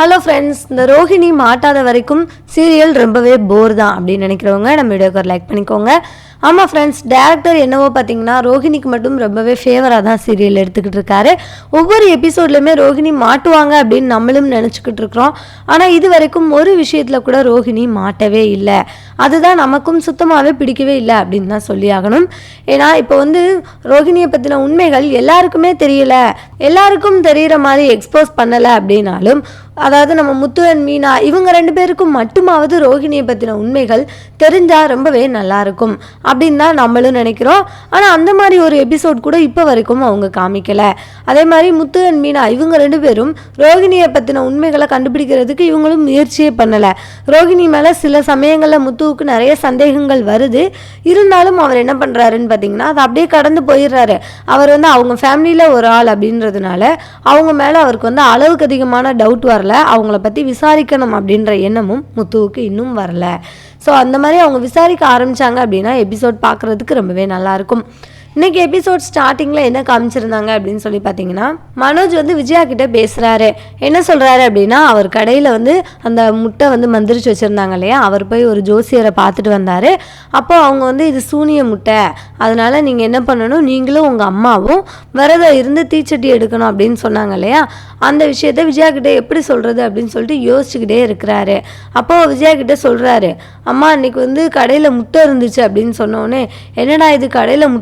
Hello friends இந்த ரோஹிணி மாட்டாத வரைக்கும் சீரியல் ரொம்பவே போர் தான் அப்படின்னு நினைக்கிறவங்க நம்ம வீடியோக்கு ஒரு லைக் பண்ணிக்கோங்க. ஆமாம் ஃப்ரெண்ட்ஸ் டேரக்டர் என்னவோ பார்த்தீங்கன்னா ரோஹிணிக்கு மட்டும் ரொம்பவே ஃபேவராக தான் சீரியல் எடுத்துக்கிட்டு இருக்காரு. ஒவ்வொரு எபிசோட்லையுமே ரோஹிணி மாட்டுவாங்க அப்படின்னு நம்மளும் நினச்சிக்கிட்டு இருக்கிறோம். ஆனால் இது வரைக்கும் ஒரு விஷயத்தில் கூட ரோஹிணி மாட்டவே இல்லை. அதுதான் நமக்கும் சுத்தமாகவே பிடிக்கவே இல்லை அப்படின்னு தான் சொல்லி ஆகணும். ஏன்னா இப்போ வந்து ரோஹிணியை பற்றின உண்மைகள் எல்லாருக்குமே தெரியல. எல்லாருக்கும் தெரிகிற மாதிரி எக்ஸ்போஸ் பண்ணலை அப்படின்னாலும் அதாவது நம்ம முத்து அண்ட் மீனா இவங்க ரெண்டு பேருக்கும் மட்டுமாவது ரோஹிணியை பற்றின உண்மைகள் தெரிஞ்சால் ரொம்பவே நல்லா இருக்கும் அப்படின்னு தான் நம்மளும் நினைக்கிறோம். ஆனால் அந்த மாதிரி ஒரு எபிசோட் கூட இப்போ வரைக்கும் அவங்க காமிக்கலை. அதே மாதிரி முத்து அண்ட் மீனா இவங்க ரெண்டு பேரும் ரோஹிணியை பற்றின உண்மைகளை கண்டுபிடிக்கிறதுக்கு இவங்களும் முயற்சியே பண்ணலை. ரோஹிணி மேலே சில சமயங்களில் முத்துவுக்கு நிறைய சந்தேகங்கள் வருது. இருந்தாலும் அவர் என்ன பண்ணுறாருன்னு பார்த்தீங்கன்னா அதை அப்படியே கடந்து போயிடுறாரு. அவர் வந்து அவங்க ஃபேமிலியில் ஒரு ஆள் அப்படின்றதுனால அவங்க மேலே அவருக்கு வந்து அளவுக்கு அதிகமான டவுட் வரல. அவங்கள பற்றி விசாரிக்கணும் அப்படின்ற எண்ணமும் முத்துவுக்கு இன்னும் வரல. ஸோ அந்த மாதிரி அவங்க விசாரிக்க ஆரம்பிச்சாங்க அப்படின்னா எபிசோட் பார்க்குறதுக்கு ரொம்பவே நல்லாயிருக்கும் இன்னைக்கு எபிசோட் ஸ்டார்டிங்கில் என்ன காமிச்சிருந்தாங்க அப்படின்னு சொல்லி பார்த்தீங்கன்னா மனோஜ் வந்து விஜயா கிட்ட பேசுகிறாரு என்ன சொல்கிறாரு அப்படின்னா அவர் கடையில் வந்து அந்த முட்டை வந்து மந்திரிச்சு வச்சுருந்தாங்க இல்லையா? அவர் போய் ஒரு ஜோசியரை பார்த்துட்டு வந்தார். அப்போ அவங்க வந்து இது சூனிய முட்டை. அதனால் நீங்கள் என்ன பண்ணணும்? நீங்களும் உங்கள் அம்மாவும் விரதம் இருந்து தீச்சட்டி எடுக்கணும் அப்படின்னு சொன்னாங்க இல்லையா? அந்த விஷயத்த விஜயா கிட்டே எப்படி சொல்கிறது அப்படின்னு சொல்லிட்டு யோசிச்சுக்கிட்டே இருக்கிறாரு. அப்போது விஜயா கிட்டே சொல்கிறாரு அம்மா இன்னைக்கு வந்து கடையில் முட்டை இருந்துச்சு அப்படின்னு சொன்னோடனே என்னடா இது? கடையில்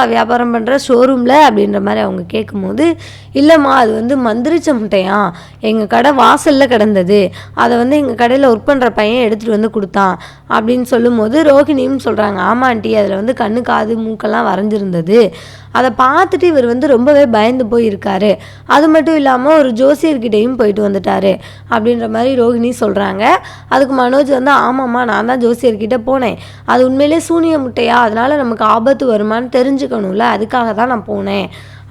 முட்டைலாமாடா வியாபாரம் பண்ணுற ஷோரூமில் அப்படின்ற மாதிரி அவங்க கேட்கும்போது இல்லைம்மா அது வந்து மந்திரிச்ச முட்டையா? எங்கள் கடை வாசலில் கிடந்தது. அதை வந்து எங்கள் கடையில் ஒர்க் பண்ணுற பையன் எடுத்துகிட்டு வந்து கொடுத்தான். அப்படின்னு சொல்லும்போது ரோஹிணியும் சொல்கிறாங்க ஆமாண்டி அதில் வந்து கண்ணு காது மூக்கெல்லாம் வரைஞ்சிருந்தது. அதை பார்த்துட்டு இவர் வந்து ரொம்பவே பயந்து போய் இருக்காரு அது மட்டும் இல்லாமல் ஒரு ஜோசியர்கிட்டையும் போயிட்டு வந்துட்டாரு அப்படின்ற மாதிரி ரோஹிணி சொல்கிறாங்க அதுக்கு மனோஜ் வந்து ஆமாம்மா நான் தான் ஜோசியர்கிட்ட போனேன். அது உண்மையிலே சூனிய முட்டையா? அதனால நமக்கு ஆபத்து வருமான்னு தெரிஞ்சுக்கணும்ல. அதுக்காக தான் நான் போனேன்.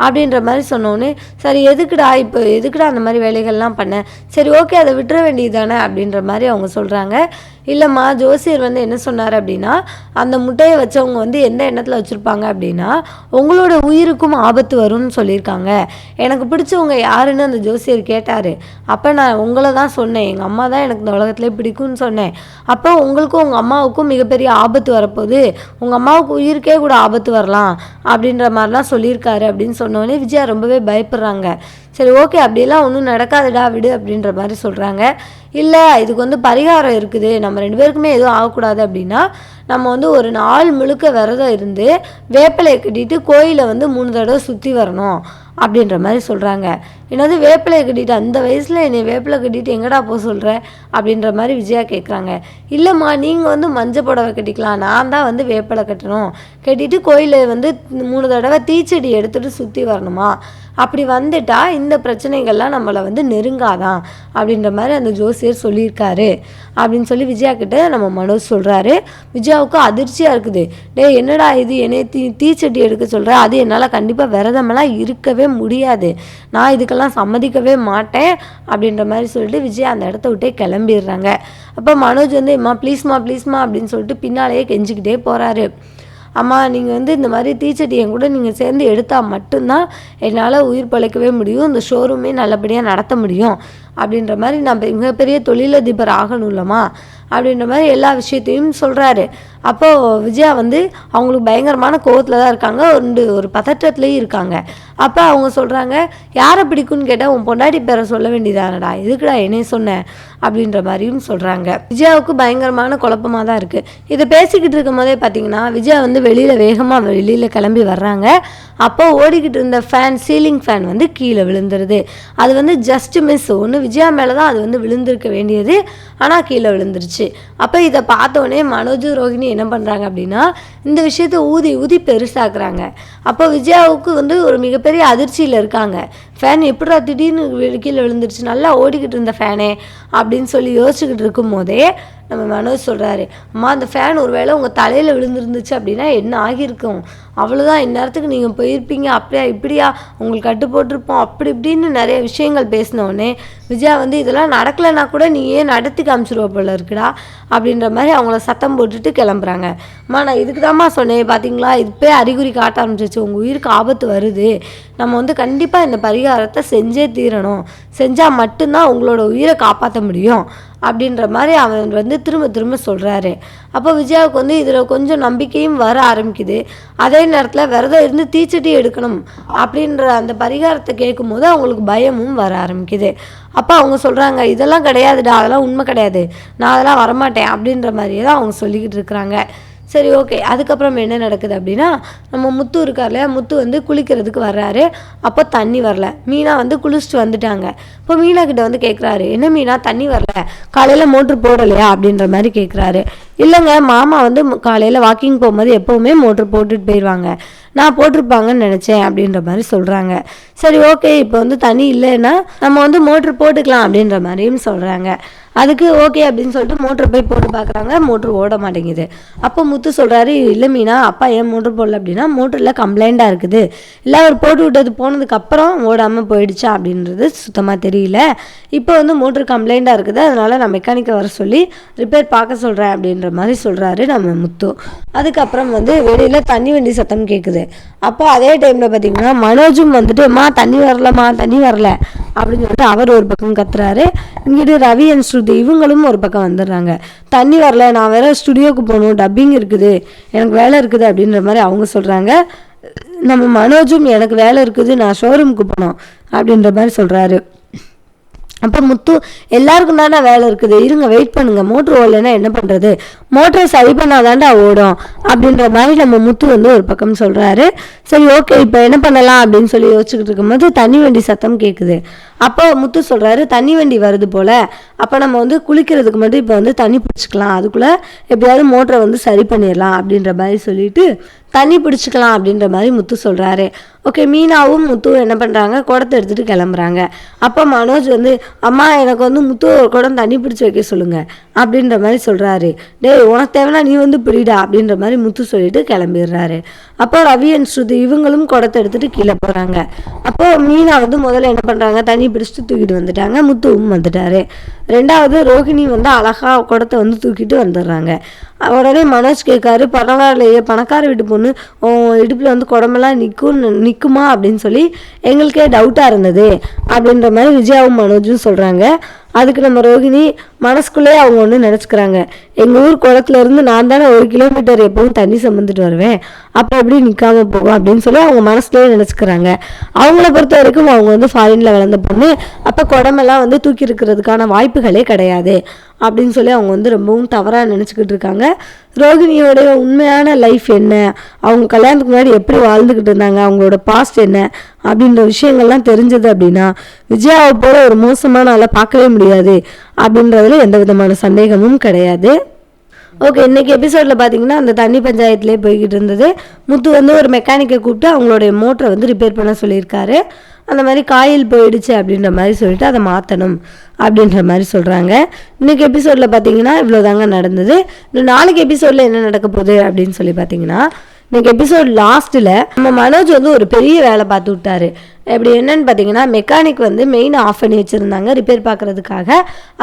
அப்படின்ற மாதிரி சொன்னோன்னே சரி எதுக்குடா இப்போ எதுக்குடா அந்த மாதிரி வேலைகள்லாம் பண்ண? சரி ஓகே அதை விட்டுற வேண்டியது தானே அப்படின்ற மாதிரி அவங்க சொல்கிறாங்க இல்லைம்மா ஜோசியர் வந்து என்ன சொன்னார் அப்படின்னா அந்த முட்டையை வச்சவங்க வந்து எந்த எண்ணத்தில் வச்சுருப்பாங்க அப்படின்னா உங்களோட உயிருக்கும் ஆபத்து வரும்னு சொல்லியிருக்காங்க. எனக்கு பிடிச்சவங்க யாருன்னு அந்த ஜோசியர் கேட்டார். அப்போ நான் உங்களை தான் சொன்னேன். எங்கள் அம்மா தான் எனக்கு இந்த உலகத்துலேயே பிடிக்கும்னு சொன்னேன். அப்போ உங்களுக்கும் உங்கள் அம்மாவுக்கும் மிகப்பெரிய ஆபத்து வரப்போகுது. உங்கள் அம்மாவுக்கு உயிருக்கே கூட ஆபத்து வரலாம் அப்படின்ற மாதிரிலாம் சொல்லியிருக்காரு அப்படின்னு சொன்னோடனே விஜயா ரொம்பவே பயப்படுறாங்க. சரி ஓகே அப்படியெல்லாம் ஒன்றும் நடக்காதுடா விடு அப்படின்ற மாதிரி சொல்கிறாங்க இல்லை இதுக்கு வந்து பரிகாரம் இருக்குது. நம்ம ரெண்டு பேருக்குமே எதுவும் ஆகக்கூடாது அப்படின்னா நம்ம வந்து ஒரு நாள் முழுக்க விரதம் இருந்து வேப்பிலையை கட்டிட்டு கோயிலை வந்து மூணு தடவை சுற்றி வரணும் அப்படின்ற மாதிரி சொல்கிறாங்க என்னது வேப்பிலையை கட்டிட்டு அந்த வயசில் என்னை வேப்பிலை கட்டிட்டு எங்கடா போக சொல்கிற அப்படின்ற மாதிரி விஜயா கேட்குறாங்க இல்லைம்மா நீங்கள் வந்து மஞ்சள் புடவை கட்டிக்கலாம். நான் தான் வந்து வேப்பிலை கட்டணும். கட்டிட்டு கோயிலை வந்து மூணு தடவை தீச்செடி எடுத்துகிட்டு சுற்றி வரணுமா? அப்படி வந்துட்டா இந்த பிரச்சனைகள்லாம் நம்மளை வந்து நெருங்காதான் அப்படின்ற மாதிரி அந்த ஜோசியர் சொல்லியிருக்காரு. அப்படின்னு சொல்லி விஜயா கிட்ட நம்ம மனோஜ் சொல்கிறாரு ராஜாவுக்கு அதிர்ச்சியாக இருக்குது. டேய் என்னடா இது? என்னை தீ தீச்சட்டி எடுக்க சொல்கிற அது என்னால் கண்டிப்பாக விரதமெல்லாம் இருக்கவே முடியாது. நான் இதுக்கெல்லாம் சம்மதிக்கவே மாட்டேன் அப்படின்ற மாதிரி சொல்லிட்டு விஜயா அந்த இடத்த விட்டே கிளம்பிடுறாங்க. அப்போ மனோஜ் வந்து அம்மா ப்ளீஸ்மா ப்ளீஸ்மா அப்படின்னு சொல்லிட்டு பின்னாலேயே கெஞ்சிக்கிட்டே போகிறாரு அம்மா நீங்கள் வந்து இந்த மாதிரி தீச்சட்டி என் கூட நீங்கள் சேர்ந்து எடுத்தால் மட்டும்தான் என்னால் உயிர் பிழைக்கவே முடியும். இந்த ஷோரூமே நல்லபடியாக நடத்த முடியும். அப்படின்ற மாதிரி நான் மிகப்பெரிய தொழிலதிபர் ஆகணும்லம்மா. அப்படின்ற மாதிரி எல்லா விஷயத்தையும் சொல்கிறாரு அப்போது விஜயா வந்து அவங்களுக்கு பயங்கரமான கோவத்தில் தான் இருக்காங்க. ரெண்டு ஒரு பதற்றத்துலேயும் இருக்காங்க. அப்போ அவங்க சொல்கிறாங்க யாரை பிடிக்கும்னு கேட்டால் உன் பொண்டாட்டி பேரை சொல்ல வேண்டியதானடா? எதுக்குடா என்னைய சொன்னேன் அப்படின்ற மாதிரியும் சொல்கிறாங்க விஜயாவுக்கு பயங்கரமான குழப்பமாக தான் இருக்குது இதை பேசிக்கிட்டு இருக்கும் போதே பார்த்தீங்கன்னா விஜயா வந்து வெளியில் வேகமாக வெளியில் கிளம்பி வர்றாங்க. அப்போ ஓடிக்கிட்டு இருந்த ஃபேன் சீலிங் ஃபேன் வந்து கீழே விழுந்துருது. அது வந்து ஜஸ்ட் மிஸ் ஒன்று விஜயா மேலே தான் அது வந்து விழுந்திருக்க வேண்டியது. ஆனால் கீழே விழுந்துருச்சு. அப்போ இதை பார்த்தோன்னே மனோஜ் ரோஹிணி என்ன பண்ணுறாங்க அப்படின்னா இந்த விஷயத்தை ஊதி ஊதி பெருசாக்குறாங்க. அப்போ விஜயாவுக்கு வந்து ஒரு மிகப்பெரிய அதிர்ச்சியில் இருக்காங்க. ஃபேன் எப்படிடா திடீர்னு கீழே விழுந்துருச்சு நல்லா ஓடிக்கிட்டு இருந்த ஃபேனே அப்படின்னு சொல்லி யோசிச்சுக்கிட்டு இருக்கும் போதே நம்ம மனோஜ் சொல்கிறாரு அம்மா அந்த ஃபேன் ஒருவேளை உங்கள் தலையில் விழுந்துருந்துச்சு அப்படின்னா என்ன ஆகியிருக்கும்? அவ்வளோதான் இந்நேரத்துக்கு நீங்கள் போயிருப்பீங்க அப்படியா இப்படியா உங்களுக்கு கட்டு போட்டிருப்போம் அப்படி இப்படின்னு நிறைய விஷயங்கள் பேசினோடனே விஜயா வந்து இதெல்லாம் நடக்கலைன்னா கூட நீ ஏன் நடத்தி காமிச்சிருவ போல இருக்குடா? அப்படின்ற மாதிரி அவங்கள சத்தம் போட்டுட்டு கிளம்புறாங்க. அம்மா நான் இதுக்கு தாம்மா சொன்னேன் பார்த்தீங்களா இப்போயே அறிகுறி காட்ட ஆரம்பிச்சிச்சு உங்கள் உயிருக்கு ஆபத்து வருது. நம்ம வந்து கண்டிப்பாக இந்த பரிகாரம் பரிகாரத்தை செஞ்சே தீரணும். செஞ்சால் மட்டும்தான் உங்களோட உயிரை காப்பாற்ற முடியும். அப்படின்ற மாதிரி அவன் வந்து திரும்ப திரும்ப சொல்கிறாரு அப்போ விஜயாவுக்கு வந்து இதில் கொஞ்சம் நம்பிக்கையும் வர ஆரம்பிக்குது. அதே நேரத்தில் விரதம் இருந்து தீச்சட்டி எடுக்கணும் அப்படின்ற அந்த பரிகாரத்தை கேட்கும்போது அவங்களுக்கு பயமும் வர ஆரம்பிக்குது. அப்போ அவங்க சொல்கிறாங்க இதெல்லாம் கிடையாதுடா அதெல்லாம் உண்மை கிடையாது. நான் அதெல்லாம் வரமாட்டேன். அப்படின்ற மாதிரியே தான் அவங்க சொல்லிக்கிட்டு இருக்கிறாங்க. சரி ஓகே அதுக்கப்புறம் என்ன நடக்குது அப்படின்னா நம்ம முத்து இருக்கார்ல முத்து வந்து குளிக்கிறதுக்கு வர்றாரு. அப்போ தண்ணி வரல. மீனா வந்து குளிச்சுட்டு வந்துட்டாங்க. இப்போ மீனா கிட்ட வந்து கேட்குறாரு என்ன மீனா தண்ணி வரல? காலையில் மோட்ரு போடலையா? அப்படின்ற மாதிரி கேட்குறாரு இல்லைங்க மாமா வந்து காலையில் வாக்கிங் போகும்போது எப்போவுமே மோட்ரு போட்டுட்டு போயிடுவாங்க நான் போட்டிருப்பாங்கன்னு நினச்சேன் அப்படின்ற மாதிரி சொல்கிறாங்க சரி ஓகே இப்போ வந்து தண்ணி இல்லைன்னா நம்ம வந்து மோட்ரு போட்டுக்கலாம் அப்படின்ற மாதிரியும் சொல்கிறாங்க அதுக்கு ஓகே அப்படின்னு சொல்லிட்டு மோட்ரு போய் போட்டு பார்க்குறாங்க. மோட்ரு ஓட மாட்டேங்குது. அப்போ முத்து சொல்கிறாரு இல்லை மீனா அப்பா ஏன் மோட்ரு போடல? அப்படின்னா மோட்டரில் கம்ப்ளைண்ட்டாக இருக்குது. இல்லை அவர் போட்டு விட்டது போனதுக்கப்புறம் ஓடாமல் போயிடுச்சா? அப்படின்றது சுத்தமாக தெரியல. இப்போ வந்து மோட்ரு கம்ப்ளைண்ட்டாக இருக்குது. அதனால் நான் மெக்கானிக்கை வர சொல்லி ரிப்பேர் பார்க்க சொல்கிறேன் அப்படின்ற மாதிரி சொல்கிறாரு நம்ம முத்து. அதுக்கப்புறம் வந்து வெளியில் தண்ணி வண்டி சத்தம் கேட்குது அப்போ அதே டைமில் பார்த்தீங்கன்னா மனோஜும் வந்துட்டு மா தண்ணி வரலம்மா தண்ணி வரல. அப்படின்னு சொல்லிட்டு அவர் ஒரு பக்கம் கத்துறாரு. இங்கிட்டு ரவி அண்ட் ஸ்ருதி இவங்களும் ஒரு பக்கம் வந்துடுறாங்க. தண்ணி வரல நான் வேற ஸ்டுடியோக்கு போகணும் டப்பிங் இருக்குது எனக்கு வேலை இருக்குது அப்படின்ற மாதிரி அவங்க சொல்கிறாங்க நம்ம மனோஜும் எனக்கு வேலை இருக்குது நான் ஷோரூமுக்கு போகணும் அப்படின்ற மாதிரி சொல்கிறாரு அப்போ முத்து எல்லாருக்கும் தானே வேலை இருக்குது. இருங்க வெயிட் பண்ணுங்க. மோட்ரு ஓடலைன்னா என்ன பண்ணுறது மோட்டரை சரி பண்ணாதாண்டா ஓடும். அப்படின்ற மாதிரி நம்ம முத்து வந்து ஒரு பக்கம் சொல்கிறாரு சரி ஓகே இப்போ என்ன பண்ணலாம் அப்படின்னு சொல்லி யோசிச்சுக்கிட்டு இருக்கும்போது தண்ணி வண்டி சத்தம் கேட்குது அப்போ முத்து சொல்கிறாரு தண்ணி வண்டி வருது போல். அப்போ நம்ம வந்து குளிக்கிறதுக்கு மட்டும் இப்போ வந்து தண்ணி பிடிச்சிக்கலாம். அதுக்குள்ளே எப்படியாவது மோட்டரை வந்து சரி பண்ணிடலாம் அப்படின்ற மாதிரி சொல்லிட்டு தண்ணி பிடிச்சிக்கலாம் அப்படின்ற மாதிரி முத்து சொல்கிறாரு ஓகே மீனாவும் முத்துவும் என்ன பண்ணுறாங்க குடத்தை எடுத்துகிட்டு கிளம்புறாங்க. அப்போ மனோஜ் வந்து அம்மா எனக்கு வந்து முத்து ஒரு குடம் தண்ணி பிடிச்சி வைக்க சொல்லுங்கள் அப்படின்ற மாதிரி சொல்கிறாரு டேய் உனக்கு தேவைன்னா நீ வந்து பிடிடா அப்படின்ற மாதிரி முத்து சொல்லிட்டு கிளம்பிடுறாரு. அப்போ ரவி அண்ட் ஸ்ருதி இவங்களும் குடத்தை எடுத்துகிட்டு கீழே போகிறாங்க அப்போ மீனா வந்து முதல்ல என்ன பண்ணுறாங்க தண்ணி பிடிச்சிட்டு தூக்கிட்டு வந்துட்டாங்க. முத்துவும் வந்துட்டாரு. ரெண்டாவது ரோஹிணி வந்து அழகாக குடத்தை வந்து தூக்கிட்டு வந்துடுறாங்க. உடனே மனோஜ் கேட்காரு பரவாயில்லையே பணக்கார வீட்டு பொண்ணு இடுப்பில் வந்து குடமெல்லாம் நிற்கும் நிற்குமா அப்படின்னு சொல்லி எங்களுக்கே டவுட்டாக இருந்தது. அப்படின்ற மாதிரி விஜயாவும் மனோஜும் சொல்கிறாங்க அதுக்கு நம்ம ரோகிணி மனசுக்குள்ளேயே அவங்க ஒன்று நினச்சிக்கிறாங்க. எங்கள் ஊர் குளத்துலேருந்து நான் தானே ஒரு கிலோமீட்டர் எப்பவும் தண்ணி சம்மந்துட்டு வருவேன். அப்போ எப்படி நிற்காம போகும் அப்படின்னு சொல்லி அவங்க மனசுலேயே நினச்சிக்கிறாங்க. அவங்கள பொறுத்த வரைக்கும் அவங்க வந்து ஃபாரினில் வளர்ந்த பொண்ணு. அப்போ குடமெல்லாம் வந்து தூக்கி இருக்கிறதுக்கான வாய்ப்புகளே கிடையாது. அப்படின்னு சொல்லி அவங்க வந்து ரொம்பவும் தவறாக நினச்சிக்கிட்டு இருக்காங்க. ரோகிணியோடைய உண்மையான லைஃப் என்ன? அவங்க கல்யாணத்துக்கு முன்னாடி எப்படி வாழ்ந்துக்கிட்டு இருந்தாங்க? அவங்களோட பாஸ்ட் என்ன? அப்படின்ற விஷயங்கள்லாம் தெரிஞ்சது அப்படின்னா விஜயாவை போல ஒரு மோசமான ஆளை பார்க்கவே முடியாது. அப்படின்றதுல எந்த விதமான சந்தேகமும் கிடையாது. ஓகே இன்றைக்கி எபிசோடில் பார்த்தீங்கன்னா அந்த தண்ணி பஞ்சாயத்துலேயே போய்கிட்டு இருந்தது. முத்து வந்து ஒரு மெக்கானிக்கை கூப்பிட்டு அவங்களுடைய மோட்டரை வந்து ரிப்பேர் பண்ண சொல்லியிருக்காரு. அந்த மாதிரி காயில் போயிடுச்சு அப்படின்ற மாதிரி சொல்லிட்டு அதை மாற்றணும் அப்படின்ற மாதிரி சொல்கிறாங்க இன்றைக்கி எபிசோடில் பார்த்தீங்கன்னா இவ்வளோ தாங்க நடந்தது. இன்னும் நாளைக்கு எபிசோடில் என்ன நடக்க போகுது அப்படின்னு சொல்லி பார்த்தீங்கன்னா இன்னைக்கு எபிசோட் லாஸ்ட்டில் நம்ம மனோஜ் வந்து ஒரு பெரிய வேலை பார்த்து விட்டாரு. எப்படி என்னன்னு பார்த்தீங்கன்னா மெக்கானிக் வந்து மெயினை ஆஃப் பண்ணி வச்சுருந்தாங்க ரிப்பேர் பார்க்குறதுக்காக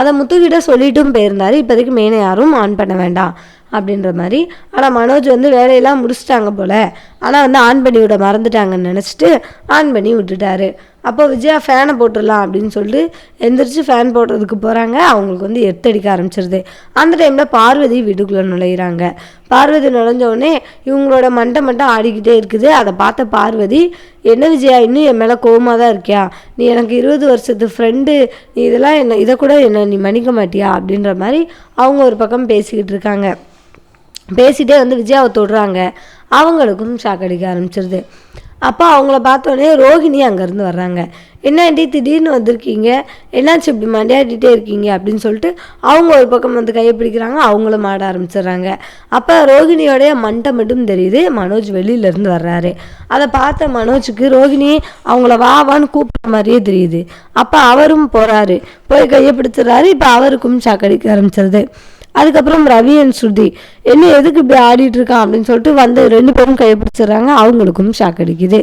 அதை முத்துக்கிட்ட சொல்லிட்டும் போயிருந்தார். இப்போதைக்கு மெயினை யாரும் ஆன் பண்ண வேண்டாம். அப்படின்ற மாதிரி. ஆனால் மனோஜ் வந்து வேலையெல்லாம் முடிச்சிட்டாங்க போல். ஆனால் வந்து ஆன் பண்ணி விட மறந்துட்டாங்கன்னு நினச்சிட்டு ஆன் பண்ணி விட்டுட்டாரு. அப்போ விஜயா ஃபேனை போட்டுடலாம் அப்படின்னு சொல்லிட்டு எந்திரிச்சு ஃபேன் போடுறதுக்கு போகிறாங்க அவங்களுக்கு வந்து எத்தடிக்க ஆரம்பிச்சிருது. அந்த டைமில் பார்வதி வீட்டுக்குள்ளே நுழையிறாங்க. பார்வதி நுழைஞ்சவுடனே இவங்களோட மண்டை மட்டும் ஆடிக்கிட்டே இருக்குது. அதை பார்த்த பார்வதி என்ன விஜயா இன்னும் என் மேலே கோவமாக தான் இருக்கியா? நீ எனக்கு இருபது வருஷத்து ஃப்ரெண்டு நீ இதெல்லாம் என்ன இதை கூட என்ன நீ மன்னிக்க மாட்டியா? அப்படின்ற மாதிரி அவங்க ஒரு பக்கம் பேசிக்கிட்டு இருக்காங்க. பேசிட்டே வந்து விஜயாவை தொடுறாங்க. அவங்களுக்கும் ஷாக் அடிக்க ஆரம்பிச்சிருது. அப்போ அவங்கள பார்த்தோன்னே ரோஹிணி அங்கேருந்து வர்றாங்க. என்ன திடீர்னு வந்திருக்கீங்க? என்னாச்சு இப்படி மண்டையாட்டிகிட்டே இருக்கீங்க? அப்படின்னு சொல்லிட்டு அவங்க ஒரு பக்கம் வந்து கையை பிடிக்கிறாங்க. அவங்களும் ஆட ஆரம்பிச்சிடுறாங்க. அப்போ ரோஹிணியோடைய மண்டை மட்டும் தெரியுது. மனோஜ் வெளியிலேருந்து வர்றாரு. அதை பார்த்த மனோஜுக்கு ரோஹிணி அவங்கள வா வான்னு கூப்பிட்ற மாதிரியே தெரியுது. அப்போ அவரும் போகிறாரு போய் கையை பிடிச்சிடுறாரு. இப்போ அவருக்கும் சாக்கடிக்க ஆரம்பிச்சிருது. அதுக்கப்புறம் ரவி அண்ட் ஸ்ருதி என்ன எதுக்கு இப்படி ஆடிட்டு இருக்கான் அப்படின்னு சொல்லிட்டு வந்து ரெண்டு பேரும் கையை பிடிச்சிடுறாங்க. அவங்களுக்கும் ஷாக் அடிக்குது.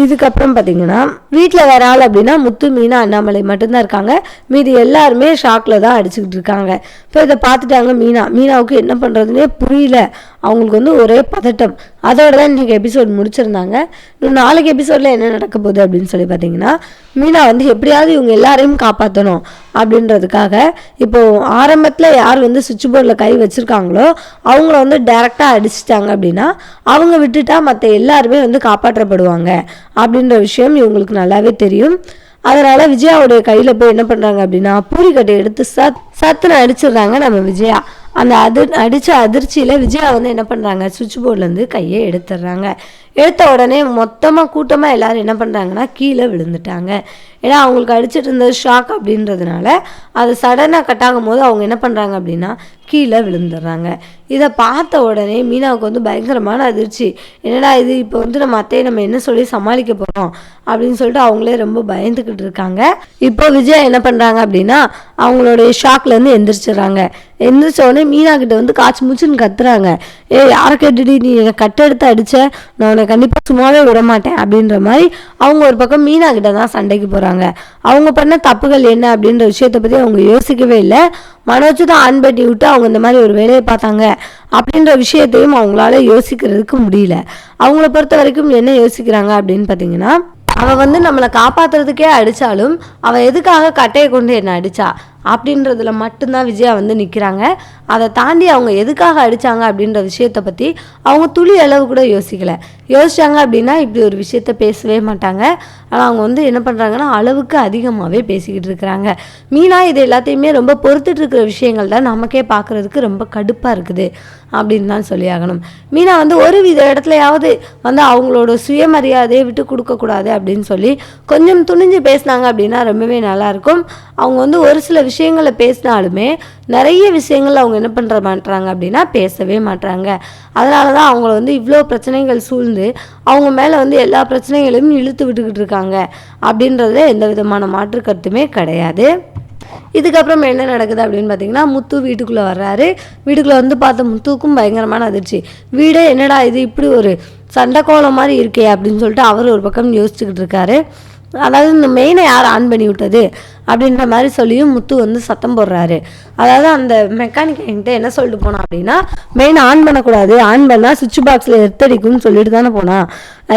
இதுக்கப்புறம் பார்த்தீங்கன்னா வீட்டில் வேற ஆள் அப்படின்னா முத்து மீனா அண்ணாமலை மட்டும்தான் இருக்காங்க. மீதி எல்லாருமே ஷாக்கில் தான் அடிச்சுக்கிட்டு இருக்காங்க. இப்போ இதை பார்த்துட்டாங்க மீனா. மீனாவுக்கு என்ன பண்ணுறதுனே புரியல. அவங்களுக்கு வந்து ஒரே பதட்டம். அதோட தான் இன்றைக்கி எபிசோட் முடிச்சிருந்தாங்க. இன்னும் நாளைக்கு எபிசோடில் என்ன நடக்க போகுது அப்படின்னு சொல்லி பார்த்தீங்கன்னா மீனா வந்து எப்படியாவது இவங்க எல்லாரையும் காப்பாற்றணும் அப்படின்றதுக்காக இப்போது ஆரம்பத்தில் யார் வந்து சுவிட்ச் போர்டில் கை வச்சுருக்காங்களோ அவங்கள வந்து டேரெக்டாக அடிச்சிட்டாங்க அப்படின்னா அவங்க விட்டுட்டா மற்ற எல்லாருமே வந்து காப்பாற்றப்படுவாங்க அப்படின்ற விஷயம் இவங்களுக்கு நல்லாவே தெரியும். அதனால் விஜயாவுடைய கையில் போய் என்ன பண்ணுறாங்க அப்படின்னா பூரிக்கட்டை எடுத்து சத் சத்துன்னு அடிச்சிடுறாங்க நம்ம விஜயா. அந்த அது அடித்த அதிர்ச்சியில் விஜயா வந்து என்ன பண்ணுறாங்க சுவிட்ச் போர்ட்லேருந்து கையை எடுத்துடுறாங்க. எடுத்த உடனே மொத்தமாக கூட்டமாக எல்லாரும் என்ன பண்ணுறாங்கன்னா கீழே விழுந்துட்டாங்க. ஏன்னா அவங்களுக்கு அடிச்சிட்டு இருந்தது ஷாக் அப்படின்றதுனால அது சடனாக கட் ஆகும் போது அவங்க என்ன பண்ணுறாங்க அப்படின்னா கீழே விழுந்துடுறாங்க. இதை பார்த்த உடனே மீனாவுக்கு வந்து பயங்கரமான அதிர்ச்சி. என்னடா இது இப்போ வந்து நம்ம அத்தையை நம்ம என்ன சொல்லி சமாளிக்க போகிறோம் அப்படின்னு சொல்லிட்டு அவங்களே ரொம்ப பயந்துக்கிட்டு இருக்காங்க. இப்போ விஜய் என்ன பண்ணுறாங்க அப்படின்னா அவங்களுடைய ஷாக்லேருந்து எந்திரிச்சிடுறாங்க. எந்திரிச்ச உடனே மீனா கிட்ட வந்து காய்ச்சி முச்சுன்னு கத்துறாங்க. ஏ யாரை கேட்டுடி நீ என்னை கட்டெடுத்து அடித்த நான் உன்னை கண்டிப்பாக சும்மாவே விட மாட்டேன் அப்படின்ற மாதிரி அவங்க ஒரு பக்கம் மீனா கிட்ட தான் சண்டைக்கு போகிறாங்க அவங்க பண்ண தப்புகள் என்ன அப்படின்ற விஷயத்தை பற்றி அவங்க யோசிக்கவே இல்லை. மனோஜ் தான் ஆன் பண்ணி விட்டு அவங்க இந்த மாதிரி ஒரு வேலையை பார்த்தாங்க அப்படின்ற விஷயத்தையும் அவங்களால யோசிக்கிறதுக்கு முடியல. அவங்கள பொறுத்த வரைக்கும் என்ன யோசிக்கிறாங்க அப்படின்னு பார்த்தீங்கன்னா அவள் வந்து நம்மளை காப்பாத்துறதுக்கே அடித்தாலும் அவள் எதுக்காக கட்டையை கொண்டு என்னை அடித்தா அப்படின்றதுல மட்டும்தான் விஜயா வந்து நிற்கிறாங்க அதை தாண்டி அவங்க எதுக்காக அடித்தாங்க அப்படின்ற விஷயத்தை பற்றி அவங்க துளி அளவு கூட யோசிக்கலை. யோசித்தாங்க அப்படின்னா இப்படி ஒரு விஷயத்த பேசவே மாட்டாங்க. ஆனால் அவங்க வந்து என்ன பண்ணுறாங்கன்னா அளவுக்கு அதிகமாகவே பேசிக்கிட்டு இருக்கிறாங்க. மீனா இது எல்லாத்தையுமே ரொம்ப பொறுத்துட்டு இருக்கிற விஷயங்கள் தான் நமக்கே பார்க்குறதுக்கு ரொம்ப கடுப்பாக இருக்குது அப்படின்னு தான் சொல்லி ஆகணும். மீனா வந்து ஒரு வித இடத்துலையாவது வந்து அவங்களோட சுயமரியாதையை விட்டு கொடுக்கக்கூடாது அப்படின்னு சொல்லி கொஞ்சம் துணிஞ்சு பேசினாங்க அப்படின்னா ரொம்பவே நல்லாயிருக்கும் அவங்க வந்து ஒரு சில விஷயங்களை பேசினாலுமே நிறைய விஷயங்கள் அவங்க என்ன பண்ணுற மாட்டாங்க அப்படின்னா பேசவே மாட்டாங்க அதனால தான் அவங்கள வந்து இவ்வளோ பிரச்சனைகள் சூழ்ந்து அவங்க மேலே வந்து எல்லா பிரச்சனைகளையும் இழுத்து விட்டுக்கிட்டு இருக்காங்க. அப்படின்றதுல எந்த விதமான மாற்று கருத்துமே கிடையாது. இதுக்கப்புறம் என்ன நடக்குது அப்படின்னு பார்த்தீங்கன்னா முத்து வீட்டுக்குள்ளே வர்றாரு. வீட்டுக்குள்ளே வந்து பார்த்த முத்துவுக்கும் பயங்கரமான அதிர்ச்சி. வீடே என்னடா இது இப்படி ஒரு சண்டை கோலம் மாதிரி இருக்கே அப்படின்னு சொல்லிட்டு அவர் ஒரு பக்கம் யோசிச்சுக்கிட்டு இருக்காரு. அதாவது இந்த மெயினை யார் ஆன் பண்ணி விட்டது? அப்படின்ற மாதிரி சொல்லியும் முத்து வந்து சத்தம் போடுறாரு. அதாவது அந்த மெக்கானிக் என்கிட்ட என்ன சொல்லிட்டு போனான் அப்படின்னா மெயின் ஆன் பண்ணக்கூடாது. ஆன் பண்ணால் சுவிட்ச் பாக்ஸில் எர்த்தடிக்கும்னு சொல்லிட்டு தானே போனான்.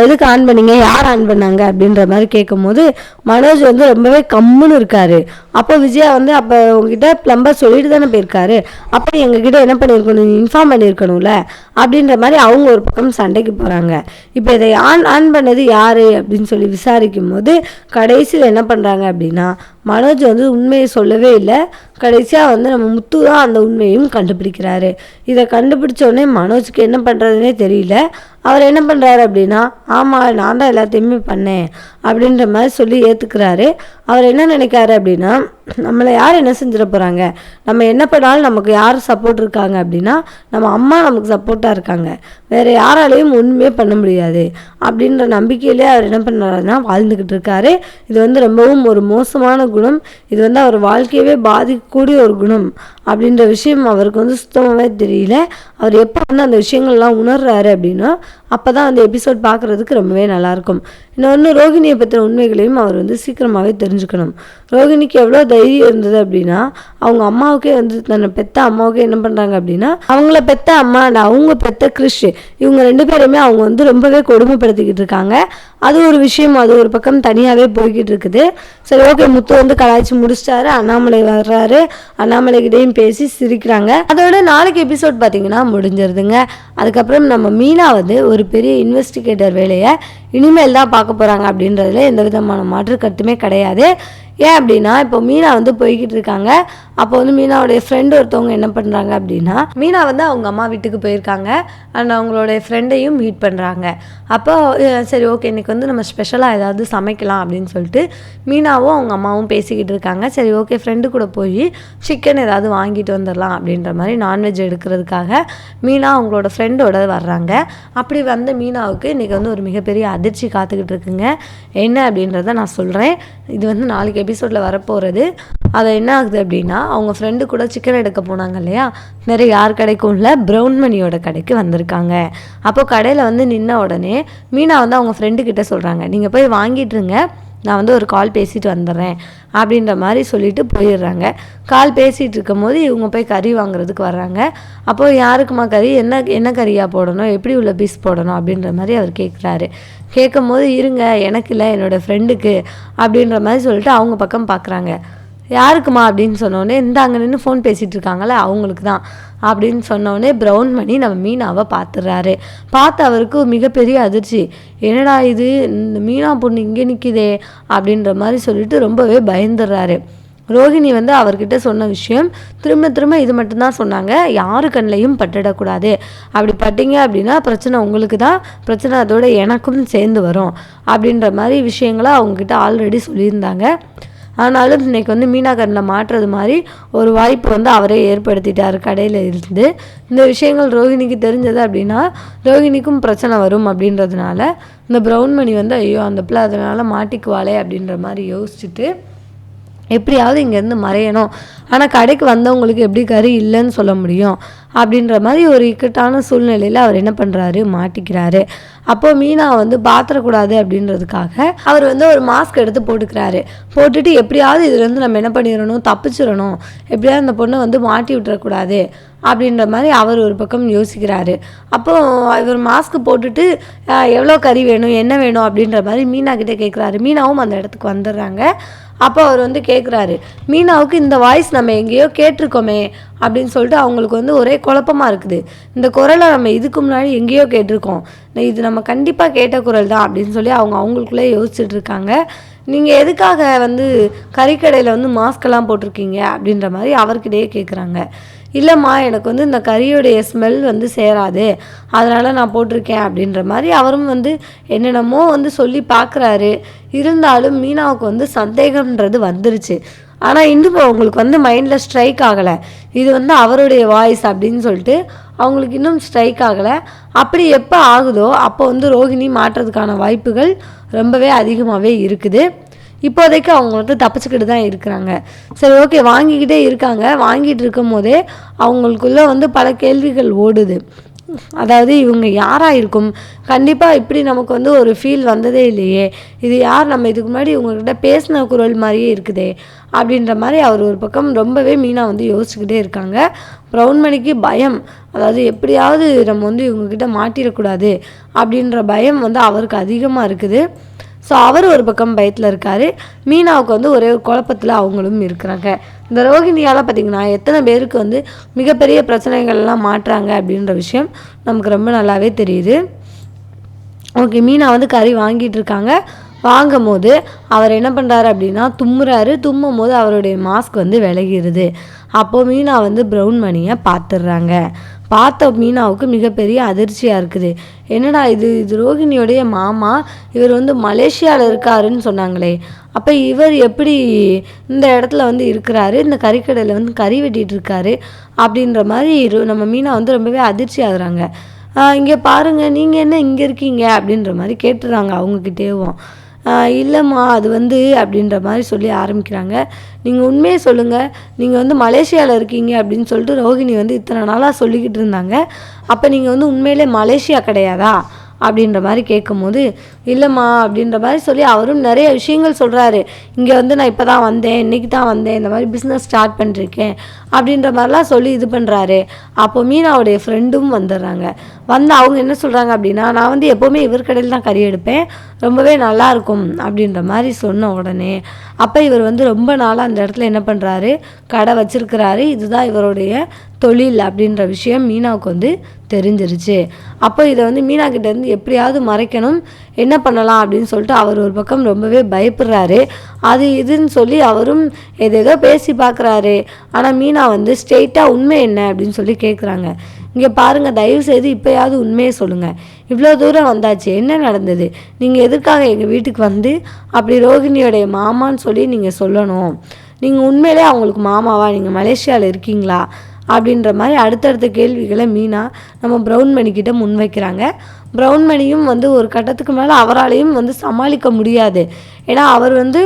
எதுக்கு ஆன் பண்ணீங்க? யார் ஆன் பண்ணாங்க? அப்படின்ற மாதிரி கேட்கும்போது மனோஜ் வந்து ரொம்பவே கம்முன்னு இருக்காரு. அப்போ விஜயா வந்து அப்போ உங்ககிட்ட ப்ளம்பர் சொல்லிட்டு தானே போயிருக்காரு. அப்போ எங்ககிட்ட என்ன பண்ணியிருக்கணும்? இன்ஃபார்ம் பண்ணியிருக்கணும்ல. அப்படின்ற மாதிரி அவங்க ஒரு பக்கம் சண்டைக்கு போகிறாங்க இப்போ இதை ஆன் ஆன் பண்ணது யார்? அப்படின்னு சொல்லி விசாரிக்கும் போது கடைசியில் என்ன பண்ணுறாங்க அப்படின்னா மனோஜ் வந்து உண்மையை சொல்லவே இல்லை. கடைசியாக வந்து நம்ம முத்து தான் அந்த உண்மையும் கண்டுபிடிக்கிறாரு. இதை கண்டுபிடிச்சோடனே மனோஜுக்கு என்ன பண்ணுறதுனே தெரியல. அவர் என்ன பண்ணுறாரு அப்படின்னா ஆமாம் நான் தான் எல்லாத்தையுமே பண்ணேன் அப்படின்ற மாதிரி சொல்லி ஏற்றுக்கிறாரு அவர் என்ன நினைக்காரு அப்படின்னா நம்மளை யார் என்ன செஞ்சிட போகிறாங்க நம்ம என்ன பண்ணாலும் நமக்கு யார் சப்போர்ட் இருக்காங்க அப்படின்னா நம்ம அம்மா நமக்கு சப்போர்ட்டாக இருக்காங்க. வேறு யாராலையும் ஒன்றுமே பண்ண முடியாது. அப்படின்ற நம்பிக்கையிலே அவர் என்ன பண்ணுறாருன்னா வாழ்ந்துக்கிட்டு இருக்காரு. இது வந்து ரொம்பவும் ஒரு மோசமான குணம். இது வந்து அவர் வாழ்க்கையவே பாதிக்கக்கூடிய ஒரு குணம். அப்படின்ற விஷயம் அவருக்கு வந்து சுத்தமாகவே தெரியல. அவர் எப்போ வந்து அந்த விஷயங்கள்லாம் உணர்றாரு அப்படின்னா அப்போ தான் அந்த எபிசோட் பார்க்குறதுக்கு ரொம்பவே நல்லாயிருக்கும். இன்னொன்று ரோகிணியை பற்றின உண்மைகளையும் அவர் வந்து சீக்கிரமாகவே தெரிஞ்சுக்கணும். ரோகிணிக்கு எவ்வளோ தைரியம் இருந்தது அப்படின்னா அவங்க அம்மாவுக்கே வந்து தன்னை பெத்த அம்மாவுக்கே என்ன பண்ணுறாங்க அப்படின்னா அவங்கள பெத்த அம்மா அவங்க பெத்த கிறிஷ் இவங்க ரெண்டு பேருமே அவங்க வந்து ரொம்பவே கொடுமைப்படுத்திக்கிட்டு இருக்காங்க. அது ஒரு விஷயம் அது ஒரு பக்கம் தனியாகவே போய்கிட்டு இருக்குது. சரி ஓகே முத்து வந்து கலாய்ச்சி முடிச்சிட்டாரு அண்ணாமலை வர்றாரு அண்ணாமலைகிட்டையும் பேசி சிரிக்கிறாங்க. அதோட நாளைக்கு எபிசோட் பார்த்தீங்கன்னா முடிஞ்சிருதுங்க. அதுக்கப்புறம் நம்ம மீனா வந்து ஒரு பெரிய இன்வெஸ்டிகேட்டர் வேலையை இனிமேல் தான் பார்க்க போகிறாங்க அப்படின்றதுல எந்த விதமான மாற்று கருத்துமே கிடையாது. ஏன் அப்படின்னா இப்போ மீனா வந்து போய்கிட்டு இருக்காங்க. அப்போ வந்து மீனாவுடைய ஃப்ரெண்டு ஒருத்தவங்க என்ன பண்ணுறாங்க அப்படின்னா மீனா வந்து அவங்க அம்மா வீட்டுக்கு போயிருக்காங்க. அண்ட் அவங்களுடைய ஃப்ரெண்டையும் மீட் பண்ணுறாங்க அப்போ சரி ஓகே இன்னைக்கு வந்து நம்ம ஸ்பெஷலாக ஏதாவது சமைக்கலாம் அப்படின்னு சொல்லிட்டு மீனாவும் அவங்க அம்மாவும் பேசிக்கிட்டு இருக்காங்க. சரி ஓகே ஃப்ரெண்டு கூட போய் சிக்கன் ஏதாவது வாங்கிட்டு வந்துடலாம் அப்படின்ற மாதிரி நான்வெஜ் எடுக்கிறதுக்காக மீனா அவங்களோட ஃப்ரெண்டோட வர்றாங்க. அப்படி வந்த மீனாவுக்கு இன்றைக்கி வந்து ஒரு மிகப்பெரிய அதிர்ச்சி காத்துக்கிட்டு இருக்குங்க என்ன அப்படின்றத நான் சொல்கிறேன் இது வந்து நாளைக்கு எபிசோடில் வரப்போகிறது அது என்ன ஆகுது அப்படின்னா அவங்க ஃப்ரெண்டு கூட சிக்கன் எடுக்க போனாங்க இல்லையா? நிறைய யார் கடைக்கும் இல்லை ப்ரௌன் மணியோட கடைக்கு வந்திருக்காங்க. அப்போ கடையில் வந்து நின்ன உடனே மீனா வந்து அவங்க ஃப்ரெண்டு கிட்டே சொல்கிறாங்க நீங்கள் போய் வாங்கிட்டுருங்க. நான் வந்து ஒரு கால் பேசிட்டு வந்துடுறேன். அப்படின்ற மாதிரி சொல்லிட்டு போயிடுறாங்க. கால் பேசிகிட்டு இருக்கும்போது இவங்க போய் கறி வாங்குறதுக்கு வர்றாங்க. அப்போது யாருக்குமா கறி? என்ன என்ன கறியாக போடணும்? எப்படி உள்ள பீஸ் போடணும்? அப்படின்ற மாதிரி அவர் கேட்குறாரு கேட்கும் போது இருங்க எனக்கு இல்லை என்னோடய ஃப்ரெண்டுக்கு அப்படின்ற மாதிரி சொல்லிட்டு அவங்க பக்கம் பார்க்குறாங்க யாருக்குமா? அப்படின்னு சொன்னோடனே இந்த அங்கே நின்று ஃபோன் பேசிகிட்டு இருக்காங்களே அவங்களுக்கு தான் அப்படின்னு சொன்னோடனே ப்ரௌன் பண்ணி நம்ம மீனாவை பார்த்துடுறாரு பார்த்து அவருக்கு மிகப்பெரிய அதிர்ச்சி. என்னடா இது? இந்த மீனா பொண்ணு இங்கே நிற்கிதே அப்படின்ற மாதிரி சொல்லிட்டு ரொம்பவே பயந்துடுறாரு. ரோஹிணி வந்து அவர்கிட்ட சொன்ன விஷயம் திரும்ப திரும்ப இது மட்டும்தான் சொன்னாங்க. யாரு கண்ணிலையும் பட்டுடக்கூடாது. அப்படி பட்டிங்க அப்படின்னா பிரச்சனை உங்களுக்கு தான் பிரச்சனை அதோட எனக்கும் சேர்ந்து வரும். அப்படின்ற மாதிரி விஷயங்களை அவங்கக்கிட்ட ஆல்ரெடி சொல்லியிருந்தாங்க. ஆனாலும் இன்னைக்கு வந்து மீனாகரனில் மாற்றுறது மாதிரி ஒரு வாய்ப்பு வந்து அவரே ஏற்படுத்திட்டார் கடையில் இருந்து. இந்த விஷயங்கள் ரோஹிணிக்கு தெரிஞ்சது அப்படின்னா ரோஹிணிக்கும் பிரச்சனை வரும் அப்படின்றதுனால இந்த ப்ரௌன் மணி வந்து ஐயோ அந்த பிள்ளை அதனால் மாட்டிக்குவாளே அப்படின்ற மாதிரி யோசிச்சுட்டு எப்படியாவது இங்கேருந்து மறையணும். ஆனால் கடைக்கு வந்தவங்களுக்கு எப்படி கறி இல்லைன்னு சொல்ல முடியும்? அப்படின்ற மாதிரி ஒரு இக்கட்டான சூழ்நிலையில் அவர் என்ன பண்ணுறாரு மாட்டிக்கிறாரு. அப்போது மீனா வந்து பாத்திரக்கூடாது அப்படின்றதுக்காக அவர் வந்து ஒரு மாஸ்க் எடுத்து போட்டுக்கிறாரு. போட்டுட்டு எப்படியாவது இதுலேருந்து நம்ம என்ன பண்ணிடணும்? தப்பிச்சிடணும். எப்படியாவது அந்த பொண்ணை வந்து மாட்டி விட்டுறக்கூடாது அப்படின்ற மாதிரி அவர் ஒரு பக்கம் யோசிக்கிறாரு. அப்போ இவர் மாஸ்க் போட்டுட்டு எவ்வளோ கறி வேணும்? என்ன வேணும்? அப்படின்ற மாதிரி மீனா கிட்டே கேட்குறாரு மீனாவும் அந்த இடத்துக்கு வந்துடுறாங்க. அப்போ அவர் வந்து கேட்குறாரு மீனாவுக்கு இந்த வாய்ஸ் நம்ம எங்கேயோ கேட்டிருக்கோமே அப்படின்னு சொல்லிட்டு அவங்களுக்கு வந்து ஒரே குழப்பமாக இருக்குது. இந்த குரலை நம்ம இதுக்கு முன்னாடி எங்கேயோ கேட்டிருக்கோம். இது நம்ம கண்டிப்பாக கேட்ட குரல் தான் அப்படின்னு சொல்லி அவங்க அவங்களுக்குள்ளே யோசிச்சுட்டு இருக்காங்க. நீங்கள் எதுக்காக வந்து கறிக்கடையில் வந்து மாஸ்கெல்லாம் போட்டிருக்கீங்க? அப்படின்ற மாதிரி அவர்கிட்டயே கேட்குறாங்க இல்லைம்மா எனக்கு வந்து இந்த கறியோடைய ஸ்மெல் வந்து சேராது. அதனால் நான் போட்டிருக்கேன் அப்படின்ற மாதிரி அவரும் வந்து என்னென்னமோ வந்து சொல்லி பார்க்குறாரு. இருந்தாலும் மீனாவுக்கு வந்து சந்தேகம்ன்றது வந்துருச்சு. ஆனால் இன்னும் அவங்களுக்கு வந்து மைண்டில் ஸ்ட்ரைக் ஆகலை. இது வந்து அவருடைய வாய்ஸ் அப்படின்னு சொல்லிட்டு அவங்களுக்கு இன்னும் ஸ்ட்ரைக் ஆகலை. அப்படி எப்போ ஆகுதோ அப்போ வந்து ரோஹிணி மாற்றுறதுக்கான வாய்ப்புகள் ரொம்பவே அதிகமாகவே இருக்குது. இப்போதைக்கு அவங்க வந்து தப்பிச்சுக்கிட்டு தான் இருக்கிறாங்க. சரி ஓகே வாங்கிக்கிட்டே இருக்காங்க. வாங்கிட்டு இருக்கும் போதே அவங்களுக்குள்ளே வந்து பல கேள்விகள் ஓடுது. அதாவது இவங்க யாராக இருக்கும்? கண்டிப்பாக இப்படி நமக்கு வந்து ஒரு ஃபீல் வந்ததே இல்லையே. இது யார்? நம்ம இதுக்கு முன்னாடி இவங்கக்கிட்ட பேசின குரல் மாதிரியே இருக்குதே. அப்படின்ற மாதிரி அவர் ஒரு பக்கம் ரொம்பவே மீனாக வந்து யோசிச்சுக்கிட்டே இருக்காங்க. ப்ரௌன்மணிக்கு பயம். அதாவது எப்படியாவது நம்ம வந்து இவங்கக்கிட்ட மாட்டிடக்கூடாது அப்படின்ற பயம் வந்து அவருக்கு அதிகமாக இருக்குது. ஸோ அவர் ஒரு பக்கம் பயத்தில் இருக்கார். மீனாவுக்கு வந்து ஒரே ஒரு குழப்பத்தில் அவங்களும் இருக்கிறாங்க. இந்த ரோகிணியால் பார்த்திங்கன்னா எத்தனை பேருக்கு வந்து மிகப்பெரிய பிரச்சனைகள்லாம் மாட்டுறாங்க அப்படின்ற விஷயம் நமக்கு ரொம்ப நல்லாவே தெரியுது. ஓகே மீனா வந்து கறி வாங்கிட்டு இருக்காங்க. வாங்கும் போது அவர் என்ன பண்ணுறாரு அப்படின்னா தும்முறாரு. தும்மும் போது அவருடைய மாஸ்க் வந்து விலகிடுது அப்போது மீனா வந்து ப்ரௌன் மணியை பார்த்துடுறாங்க. பார்த்த மீனாவுக்கு மிகப்பெரிய அதிர்ச்சியாக இருக்குது. என்னடா இது? இது ரோஹிணியோடைய மாமா? இவர் வந்து மலேசியாவில் இருக்காருன்னு சொன்னாங்களே. அப்போ இவர் எப்படி இந்த இடத்துல வந்து இருக்கிறாரு? இந்த கறிக்கடையில் வந்து கறி வெட்டிகிட்டு இருக்காரு அப்படின்ற மாதிரி நம்ம மீனா வந்து ரொம்பவே அதிர்ச்சி ஆகுறாங்க. இங்கே பாருங்கள் நீங்கள் என்ன இங்கே இருக்கீங்க அப்படின்ற மாதிரி கேட்டுறாங்க அவங்கக்கிட்டேவும் இல்லைம்மா அது வந்து அப்படின்ற மாதிரி சொல்லி ஆரம்பிக்கிறாங்க. நீங்கள் உண்மையை சொல்லுங்கள் நீங்கள் வந்து மலேசியாவில் இருக்கீங்க அப்படின்னு சொல்லிட்டு ரோஹிணி வந்து இத்தனை நாளாக சொல்லிக்கிட்டு இருந்தாங்க. அப்போ நீங்கள் வந்து உண்மையிலே மலேசியா கிடையாதா? அப்படின்ற மாதிரி கேட்கும்போது இல்லைம்மா அப்படின்ற மாதிரி சொல்லி அவரும் நிறைய விஷயங்கள் சொல்கிறாரு இங்கே வந்து நான் இப்போ தான் வந்தேன் இன்றைக்கி தான் வந்தேன் இந்த மாதிரி பிஸ்னஸ் ஸ்டார்ட் பண்ணிருக்கேன். அப்படின்ற மாதிரிலாம் சொல்லி இது பண்ணுறாரு அப்போ மீனாவுடைய ஃப்ரெண்டும் வந்துடுறாங்க. வந்து அவங்க என்ன சொல்கிறாங்க அப்படின்னா நான் வந்து எப்போவுமே இவர் கடையில் தான் கறி எடுப்பேன். ரொம்பவே நல்லாயிருக்கும் அப்படின்ற மாதிரி சொன்ன உடனே அப்போ இவர் வந்து ரொம்ப நாளாக அந்த இடத்துல என்ன பண்ணுறாரு கடை வச்சிருக்கிறாரு. இதுதான் இவருடைய தொழில் அப்படின்ற விஷயம் மீனாவுக்கு வந்து தெரிஞ்சிருச்சு. அப்போ இதை வந்து மீனா கிட்டேருந்து எப்படியாவது மறைக்கணும். என்ன பண்ணலாம் அப்படின்னு சொல்லிட்டு அவர் ஒரு பக்கம் ரொம்பவே பயப்படுறாரு. அது இதுன்னு சொல்லி அவரும் எதேதோ பேசி பார்க்குறாரு. ஆனால் மீனா வந்து ஸ்ட்ரெயிட்டாக உண்மை என்ன அப்படின்னு சொல்லி கேட்குறாங்க இங்கே பாருங்கள் தயவுசெய்து இப்போயாவது உண்மையை சொல்லுங்கள் இவ்வளோ தூரம் வந்தாச்சு என்ன நடந்தது? நீங்கள் எதுக்காக எங்கள் வீட்டுக்கு வந்து அப்படி ரோகிணியோடைய மாமான்னு சொல்லி நீங்கள் சொல்லணும். நீங்கள் உண்மையிலே அவங்களுக்கு மாமாவா? நீங்கள் மலேசியாவில் இருக்கீங்களா? அப்படின்ற மாதிரி அடுத்தடுத்த கேள்விகளை மீனா நம்ம ப்ரௌன் மணிக்கிட்ட முன்வைக்கிறாங்க. பிரவுன்மணியும் வந்து ஒரு கட்டத்துக்கு மேலே அவராலையும் வந்து சமாளிக்க முடியாது. ஏன்னா அவர் வந்து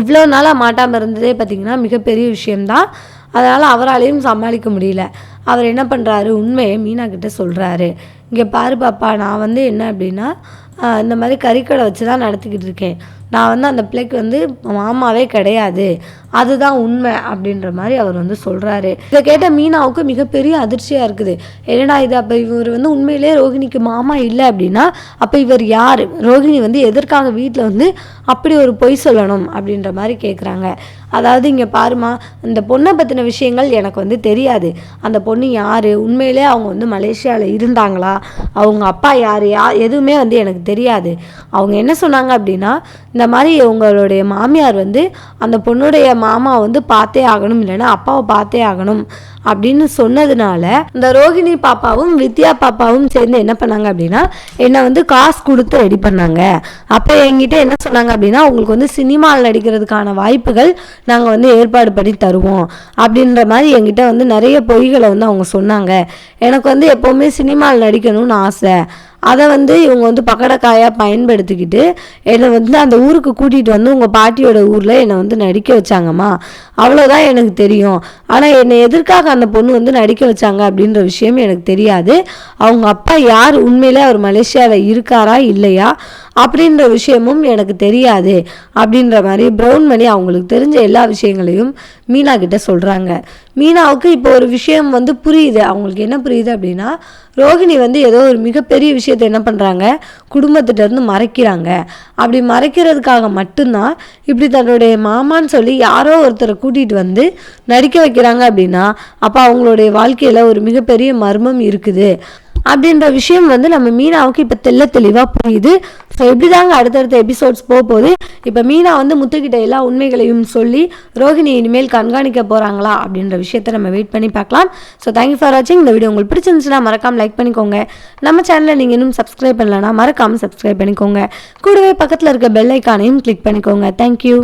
இவ்வளோ நாளாக மாட்டாமல் இருந்ததே பார்த்திங்கன்னா மிகப்பெரிய விஷயம்தான். அதனால் அவராலையும் சமாளிக்க முடியல. அவர் என்ன பண்ணுறாரு உண்மையை மீனா கிட்ட சொல்கிறாரு இங்கே பாரு பாப்பா நான் வந்து என்ன அப்படின்னா இந்த மாதிரி கறிக்கடை வச்சு தான் நடத்திக்கிட்டு இருக்கேன். நான் வந்து அந்த பிள்ளைக்கு வந்து மாமாவே கிடையாது. அதுதான் உண்மை அப்படின்ற மாதிரி அவர் வந்து சொல்கிறாரு இதை கேட்ட மீனாவுக்கு மிகப்பெரிய அதிர்ச்சியாக இருக்குது. என்னடா இது அப்போ இவர் வந்து உண்மையிலே ரோஹிணிக்கு மாமா இல்லை அப்படின்னா அப்போ இவர் யார்? ரோஹிணி வந்து எதற்காக வீட்டில் வந்து அப்படி ஒரு பொய் சொல்லணும் அப்படின்ற மாதிரி கேட்குறாங்க அதாவது இங்கே பாருமா இந்த பொண்ணை பற்றின விஷயங்கள் எனக்கு வந்து தெரியாது. அந்த பொண்ணு யார்? உண்மையிலே அவங்க வந்து மலேசியாவில் இருந்தாங்களா? அவங்க அப்பா யார்? யா எதுவுமே வந்து எனக்கு தெரியாது. அவங்க என்ன சொன்னாங்க அப்படின்னா இந்த மாதிரி உங்களுடைய மாமியார் வந்து அந்த பொண்ணுடைய மாமா வந்து பார்த்தே ஆகணும் இல்லைன்னா அப்பாவை பார்த்தே ஆகணும். அப்படின்னு சொன்னதுனால இந்த ரோகிணி பாப்பாவும் வித்யா பாப்பாவும் சேர்ந்து என்ன பண்ணாங்க அப்படின்னா என்னை வந்து காசு கொடுத்து ரெடி பண்ணாங்க. அப்போ என்கிட்ட என்ன சொன்னாங்க அப்படின்னா உங்களுக்கு வந்து சினிமாவில் நடிக்கிறதுக்கான வாய்ப்புகள் நாங்கள் வந்து ஏற்பாடு பண்ணி தருவோம். அப்படின்ற மாதிரி என்கிட்ட வந்து நிறைய பொய்களை வந்து அவங்க சொன்னாங்க. எனக்கு வந்து எப்போவுமே சினிமாவில் நடிக்கணும்னு ஆசை. அதை வந்து இவங்க வந்து பக்கடக்காயாக பயன்படுத்திக்கிட்டு என்னை வந்து அந்த ஊருக்கு கூட்டிகிட்டு வந்து உங்கள் பாட்டியோட ஊரில் என்னை வந்து நடிக்க வச்சாங்கம்மா. அவ்வளோதான் எனக்கு தெரியும். ஆனால் என்னை எதற்காக அந்த பொண்ணு வந்து நடிக்க வச்சாங்க அப்படின்ற விஷயம் எனக்கு தெரியாது. அவங்க அப்பா யார்? உண்மையிலே அவர் மலேசியாவில் இருக்காரா? இல்லையா? அப்படின்ற விஷயமும் எனக்கு தெரியாது. அப்படின்ற மாதிரி ப்ரௌன் மணி அவங்களுக்கு தெரிஞ்ச எல்லா விஷயங்களையும் மீனா கிட்ட சொல்கிறாங்க மீனாவுக்கு இப்போ ஒரு விஷயம் வந்து புரியுது. அவங்களுக்கு என்ன புரியுது அப்படின்னா ரோகிணி வந்து ஏதோ ஒரு மிகப்பெரிய விஷயத்தை என்ன பண்ணுறாங்க குடும்பத்திட்டேருந்து மறைக்கிறாங்க. அப்படி மறைக்கிறதுக்காக மட்டும்தான் இப்படி தன்னுடைய மாமான்னு சொல்லி யாரோ ஒருத்தரை கூட்டிகிட்டு வந்து நடிக்க வைக்கிறாங்க அப்படின்னா அப்போ அவங்களுடைய வாழ்க்கையில் ஒரு மிகப்பெரிய மர்மம் இருக்குது. அப்படின்ற விஷயம் வந்து நம்ம மீனாவுக்கு இப்போ தெள்ள தெளிவாக புரியுது. ஸோ எப்படி தாங்க அடுத்தடுத்த எபிசோட்ஸ் போக போகுது. இப்போ மீனா வந்து முத்துக்கிட்ட எல்லா உண்மைகளையும் சொல்லி ரோஹிணி இனிமேல் கண்காணிக்க போகிறாங்களா அப்படின்ற விஷயத்தை நம்ம வெயிட் பண்ணி பார்க்கலாம். ஸோ தேங்க்யூ ஃபார் வாட்சிங் இந்த வீடியோ உங்களுக்கு பிடிச்சிருந்துச்சுன்னா மறக்காம லைக் பண்ணிக்கோங்க. நம்ம சேனலை நீங்கள் இன்னும் சப்ஸ்கிரைப் பண்ணலன்னா மறக்காமல் சப்ஸ்கிரைப் பண்ணிக்கோங்க. கூடவே பக்கத்தில் இருக்க பெல் ஐக்கானையும் கிளிக் பண்ணிக்கோங்க. தேங்க்யூ